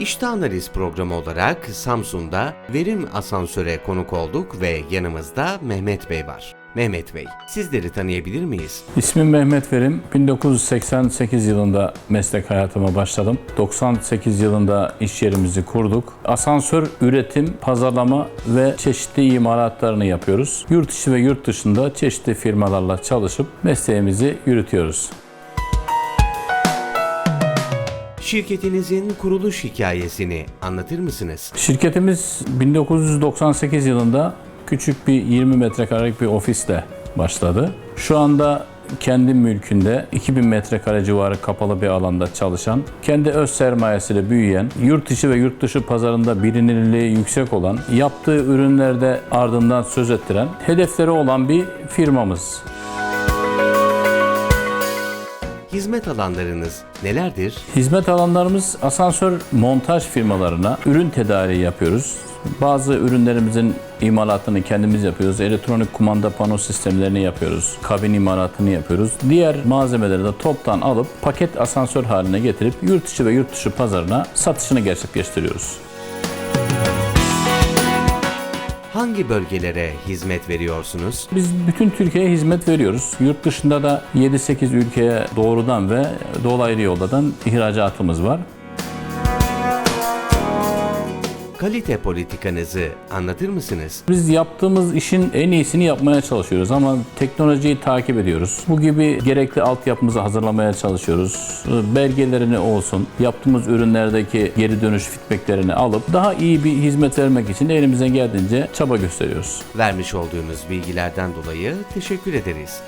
İşte Analiz programı olarak Samsun'da Verim Asansör'e konuk olduk ve yanımızda Mehmet Bey var. Mehmet Bey, sizleri tanıyabilir miyiz? İsmim Mehmet Verim. 1988 yılında meslek hayatıma başladım. 98 yılında iş yerimizi kurduk. Asansör üretim, pazarlama ve çeşitli imalatlarını yapıyoruz. Yurt içi ve yurt dışında çeşitli firmalarla çalışıp mesleğimizi yürütüyoruz. Şirketinizin kuruluş hikayesini anlatır mısınız? Şirketimiz 1998 yılında küçük bir 20 metrekarelik bir ofisle başladı. Şu anda kendi mülkünde 2000 metrekare civarı kapalı bir alanda çalışan, kendi öz sermayesiyle büyüyen, yurt içi ve yurt dışı pazarında bilinirliği yüksek olan, yaptığı ürünlerde ardından söz ettiren, hedefleri olan bir firmamız. Hizmet alanlarınız nelerdir? Hizmet alanlarımız asansör montaj firmalarına ürün tedariği yapıyoruz. Bazı ürünlerimizin imalatını kendimiz yapıyoruz. Elektronik kumanda pano sistemlerini yapıyoruz. Kabin imalatını yapıyoruz. Diğer malzemeleri de toptan alıp paket asansör haline getirip yurt içi ve yurt dışı pazarına satışını gerçekleştiriyoruz. Hangi bölgelere hizmet veriyorsunuz? Biz bütün Türkiye'ye hizmet veriyoruz. Yurt dışında da 7-8 ülkeye doğrudan ve dolaylı yoldan ihracatımız var. Kalite politikanızı anlatır mısınız? Biz yaptığımız işin en iyisini yapmaya çalışıyoruz ama teknolojiyi takip ediyoruz. Bu gibi gerekli altyapımızı hazırlamaya çalışıyoruz. Belgelerini olsun, yaptığımız ürünlerdeki geri dönüş feedbacklerini alıp daha iyi bir hizmet vermek için elimizden geldiğince çaba gösteriyoruz. Vermiş olduğunuz bilgilerden dolayı teşekkür ederiz.